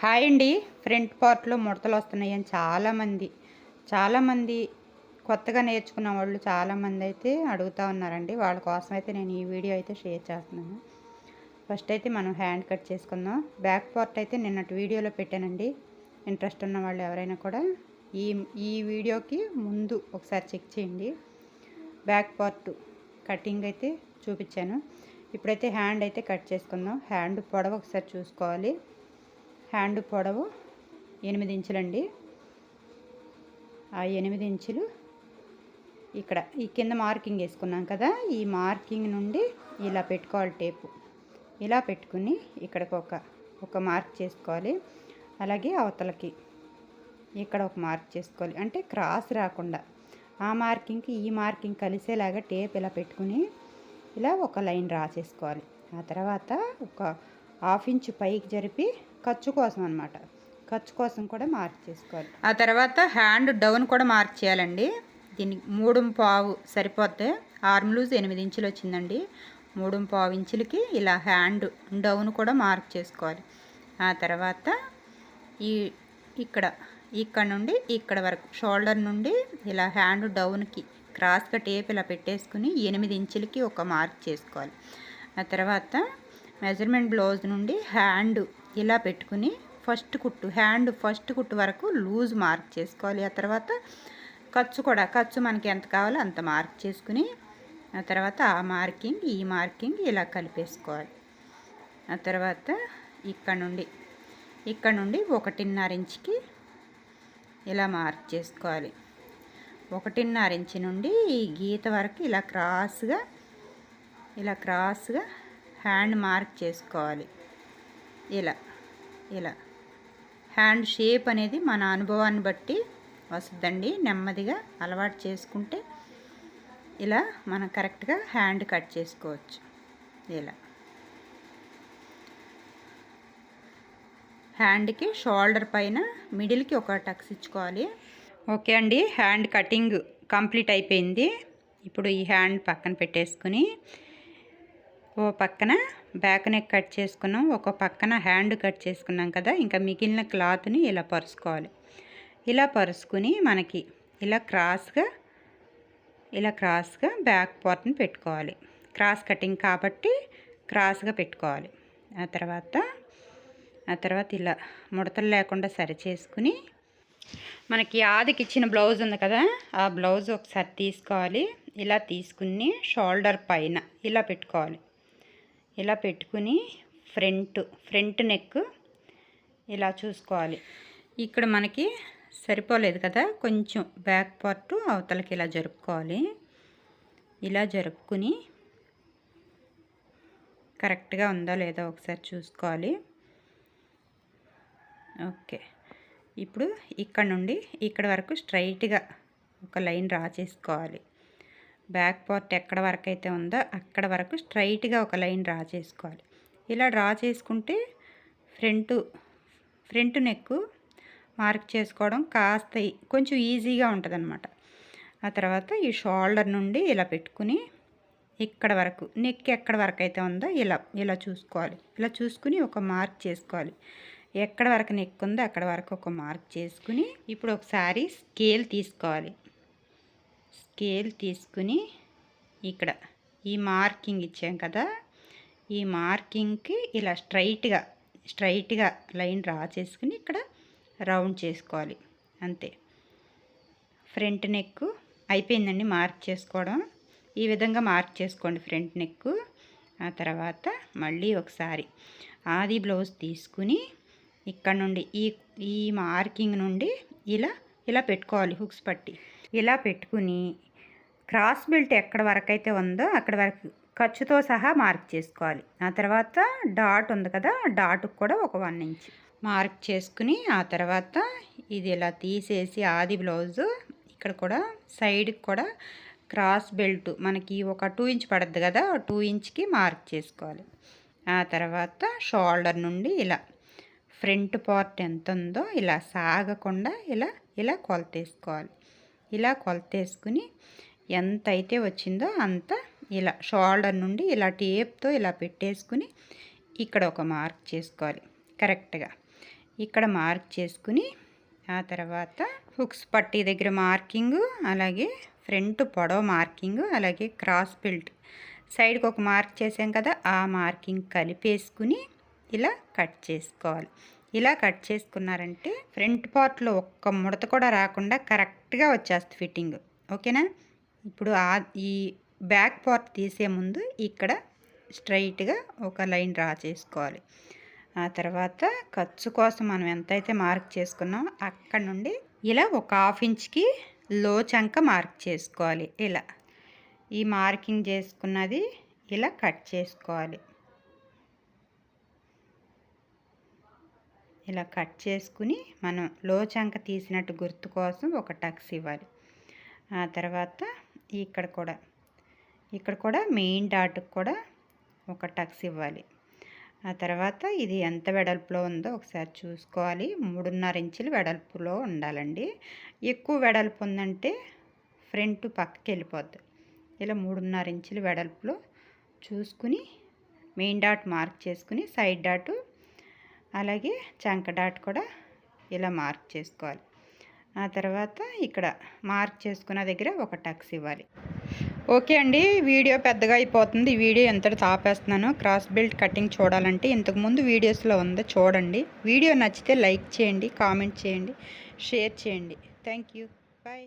Hi అండి. Front పార్ట్లో ముడతలు వస్తున్నాయని చాలామంది చాలామంది కొత్తగా నేర్చుకున్న వాళ్ళు చాలామంది అయితే అడుగుతూ ఉన్నారండి. వాళ్ళ కోసం అయితే నేను ఈ వీడియో అయితే షేర్ చేస్తున్నాను. ఫస్ట్ అయితే మనం హ్యాండ్ కట్ చేసుకుందాం. బ్యాక్ పార్ట్ అయితే నిన్నటి వీడియోలో పెట్టానండి. ఇంట్రెస్ట్ ఉన్న వాళ్ళు ఎవరైనా కూడా ఈ ఈ వీడియోకి ముందు ఒకసారి చెక్ చేయండి. బ్యాక్ పార్ట్ కటింగ్ అయితే చూపించాను. ఇప్పుడైతే హ్యాండ్ అయితే కట్ చేసుకుందాం. హ్యాండ్ పొడవు ఒకసారి చూసుకోవాలి. హ్యాండ్ పొడవు ఎనిమిది ఇంచులండి. ఆ ఎనిమిది ఇంచులు ఇక్కడ ఈ కింద మార్కింగ్ వేసుకున్నాం కదా ఈ మార్కింగ్ నుండి ఇలా పెట్టుకోవాలి టేపు. ఇలా పెట్టుకుని ఇక్కడికి ఒక ఒక మార్క్ చేసుకోవాలి. అలాగే అవతలకి ఇక్కడ ఒక మార్క్ చేసుకోవాలి. అంటే క్రాస్ రాకుండా ఆ మార్కింగ్కి ఈ మార్కింగ్ కలిసేలాగా టేప్ ఇలా పెట్టుకుని ఇలా ఒక లైన్ రాసేసుకోవాలి. చేసుకోవాలి ఆ తర్వాత ఒక హాఫ్ ఇంచు పైకి జరిపి ఖర్చు కోసం అనమాట ఖర్చు కోసం కూడా మార్క్ చేసుకోవాలి. ఆ తర్వాత హ్యాండ్ డౌన్ కూడా మార్క్ చేయాలండి. దీనికి మూడు పావు సరిపోతే ఆర్మ్ లూజ్ ఎనిమిది ఇంచులు వచ్చిందండి. మూడు పావు ఇంచులకి ఇలా హ్యాండ్ డౌన్ కూడా మార్క్ చేసుకోవాలి. ఆ తర్వాత ఈ ఇక్కడ ఇక్కడ నుండి ఇక్కడ వరకు షోల్డర్ నుండి ఇలా హ్యాండ్ డౌన్కి క్రాస్గా టేప్ ఇలా పెట్టేసుకుని ఎనిమిది ఇంచులకి ఒక మార్క్ చేసుకోవాలి. ఆ తర్వాత మెజర్మెంట్ బ్లౌజ్ నుండి హ్యాండ్ ఇలా పెట్టుకుని ఫస్ట్ కుట్టు హ్యాండ్ ఫస్ట్ కుట్టు వరకు లూజ్ మార్క్ చేసుకోవాలి. ఆ తర్వాత ఖర్చు కూడా ఖర్చు మనకి ఎంత కావాలో అంత మార్క్ చేసుకుని ఆ తర్వాత ఆ మార్కింగ్ ఈ మార్కింగ్ ఇలా కలిపేసుకోవాలి. ఆ తర్వాత ఇక్కడ నుండి ఇక్కడ నుండి ఒకటిన్నర ఇంచుకి ఇలా మార్క్ చేసుకోవాలి. ఒకటిన్నర ఇంచు నుండి ఈ గీత వరకు ఇలా క్రాస్గా ఇలా క్రాస్గా హ్యాండ్ మార్క్ చేసుకోవాలి. ఇలా. ఇలా. హ్యాండ్ షేప్ అనేది మన అనుభవాన్ని బట్టి వస్తుందండి. నెమ్మదిగా అలవాటు చేసుకుంటే ఇలా మనం కరెక్ట్గా హ్యాండ్ కట్ చేసుకోవచ్చు. ఇలా. హ్యాండ్కి షోల్డర్ పైన మిడిల్కి ఒక టక్స్ ఇచ్చుకోవాలి. ఓకే అండి. హ్యాండ్ కటింగ్ కంప్లీట్ అయిపోయింది. ఇప్పుడు ఈ హ్యాండ్ పక్కన పెట్టేసుకుని ఓ పక్కన బ్యాక్ నెక్ కట్ చేసుకున్నాం. ఒక పక్కన హ్యాండ్ కట్ చేసుకున్నాం కదా. ఇంకా మిగిలిన క్లాత్ని ఇలా పరుచుకోవాలి ఇలా పరుచుకుని మనకి ఇలా క్రాస్గా ఇలా క్రాస్గా బ్యాక్ పార్ట్ని పెట్టుకోవాలి. క్రాస్ కటింగ్ కాబట్టి క్రాస్గా పెట్టుకోవాలి. ఆ తర్వాత ఆ తర్వాత ఇలా ముడతలు లేకుండా సరి చేసుకుని మనకి ఆదికి ఇచ్చిన బ్లౌజ్ ఉంది కదా. ఆ బ్లౌజ్ ఒకసారి తీసుకోవాలి. ఇలా తీసుకుని షోల్డర్ పైన ఇలా పెట్టుకోవాలి. ఇలా పెట్టుకుని ఫ్రంట్ ఫ్రంట్ నెక్ ఇలా చూసుకోవాలి. ఇక్కడ మనకి సరిపోలేదు కదా? కొంచెం బ్యాక్ పార్ట్ అవతలకి ఇలా జరుపుకోవాలి. ఇలా జరుపుకుని కరెక్ట్గా ఉందో లేదో ఒకసారి చూసుకోవాలి. ఓకే. ఇప్పుడు ఇక్కడ నుండి ఇక్కడ వరకు స్ట్రైట్గా ఒక లైన్ డ్రా చేసుకోవాలి. బ్యాక్ పార్ట్ ఎక్కడ వరకు అయితే ఉందో అక్కడ వరకు స్ట్రైట్గా ఒక లైన్ డ్రా చేసుకోవాలి. ఇలా డ్రా చేసుకుంటే ఫ్రంట్ ఫ్రంట్ నెక్ మార్క్ చేసుకోవడం కాస్త కొంచెం ఈజీగా ఉంటుంది అనమాట ఆ తర్వాత ఈ షోల్డర్ నుండి ఇలా పెట్టుకుని ఇక్కడ వరకు నెక్ ఎక్కడ వరకు అయితే ఉందో ఇలా ఇలా చూసుకోవాలి. ఇలా చూసుకుని ఒక మార్క్ చేసుకోవాలి. ఎక్కడ వరకు నెక్ ఉందో అక్కడ వరకు ఒక మార్క్ చేసుకుని ఇప్పుడు ఒకసారి స్కేల్ తీసుకోవాలి. స్కేల్ తీసుకుని ఇక్కడ ఈ మార్కింగ్ ఇచ్చాం కదా ఈ మార్కింగ్కి ఇలా స్ట్రైట్గా స్ట్రైట్గా లైన్ డ్రా చేసుకుని ఇక్కడ రౌండ్ చేసుకోవాలి. అంతే. ఫ్రంట్ నెక్ అయిపోయిందండి మార్క్ చేసుకోవడం. ఈ విధంగా మార్క్ చేసుకోండి ఫ్రంట్ నెక్. ఆ తర్వాత మళ్ళీ ఒకసారి ఆది బ్లౌజ్ తీసుకుని ఇక్కడ నుండి ఈ ఈ మార్కింగ్ నుండి ఇలా ఇలా పెట్టుకోవాలి హుక్స్ పట్టి. ఇలా పెట్టుకుని క్రాస్ బెల్ట్ ఎక్కడ వరకు అయితే ఉందో అక్కడ వరకు ఖర్చుతో సహా మార్క్ చేసుకోవాలి. ఆ తర్వాత డాట్ ఉంది కదా డాట్కి కూడా ఒక వన్ ఇంచ్ మార్క్ చేసుకుని ఆ తర్వాత ఇది ఇలా తీసేసి ఆది బ్లౌజు ఇక్కడ కూడా సైడ్కి కూడా క్రాస్ బెల్ట్ మనకి ఒక టూ ఇంచ్ పడద్దు కదా టూ ఇంచ్కి మార్క్ చేసుకోవాలి. ఆ తర్వాత షోల్డర్ నుండి ఇలా ఫ్రంట్ పార్ట్ ఎంత ఉందో ఇలా సాగకుండా ఇలా ఇలా కొలతేసుకోవాలి. ఇలా కొలతేసుకుని ఎంత అయితే వచ్చిందో అంత ఇలా షోల్డర్ నుండి ఇలా టేప్తో ఇలా పెట్టేసుకుని ఇక్కడ ఒక మార్క్ చేసుకోవాలి. కరెక్ట్గా ఇక్కడ మార్క్ చేసుకుని ఆ తర్వాత హుక్స్ పట్టి దగ్గర మార్కింగ్ అలాగే ఫ్రంట్ పొడవ మార్కింగ్ అలాగే క్రాస్ బెల్ట్. సైడ్కి ఒక మార్క్ చేసాం కదా ఆ మార్కింగ్ కలిపేసుకుని ఇలా కట్ చేసుకోవాలి. ఇలా కట్ చేసుకున్నారంటే ఫ్రంట్ పార్ట్లో ఒక్క ముడత కూడా రాకుండా కరెక్ట్గా వచ్చేస్తుంది ఫిట్టింగ్. ఓకేనా? ఇప్పుడు ఆ ఈ బ్యాక్ పార్ట్ తీసే ముందు ఇక్కడ స్ట్రైట్గా ఒక లైన్ డ్రా చేసుకోవాలి. ఆ తర్వాత ఖర్చు కోసం మనం ఎంతైతే మార్క్ చేసుకున్నామో అక్కడ నుండి ఇలా ఒక హాఫ్ ఇంచ్కి లో చంక మార్క్ చేసుకోవాలి. ఇలా. ఈ మార్కింగ్ చేసుకున్నది ఇలా కట్ చేసుకోవాలి. ఇలా కట్ చేసుకుని మనం లో చంక తీసినట్టు గుర్తు కోసం ఒక టక్స్ ఇవ్వాలి. ఆ తర్వాత ఇక్కడ కూడా ఇక్కడ కూడా మెయిన్ డాట్కి కూడా ఒక టక్స్ ఇవ్వాలి. ఆ తర్వాత ఇది ఎంత వెడల్పులో ఉందో ఒకసారి చూసుకోవాలి. మూడున్నర ఇంచులు వెడల్పులో ఉండాలండి. ఎక్కువ వెడల్పు ఉందంటే ఫ్రంట్ పక్కకి వెళ్ళిపోద్ది. ఇలా మూడున్నర ఇంచులు వెడల్పులో చూసుకుని మెయిన్ డాట్ మార్క్ చేసుకుని సైడ్ డాటు అలాగే చంక డాట్ కూడా ఇలా మార్క్ చేసుకోవాలి. ఆ తర్వాత ఇక్కడ మార్క్ చేసుకున్న దగ్గర ఒక టక్స్ ఇవ్వాలి. ఓకే అండి వీడియో పెద్దగా అయిపోతుంది. ఈ వీడియో ఎంతటి తాపేస్తున్నాను క్రాస్ బెల్ట్ కటింగ్ చూడాలంటే ఇంతకుముందు వీడియోస్లో ఉందో చూడండి. వీడియో నచ్చితే లైక్ చేయండి కామెంట్ చేయండి షేర్ చేయండి. Thank you. బాయ్.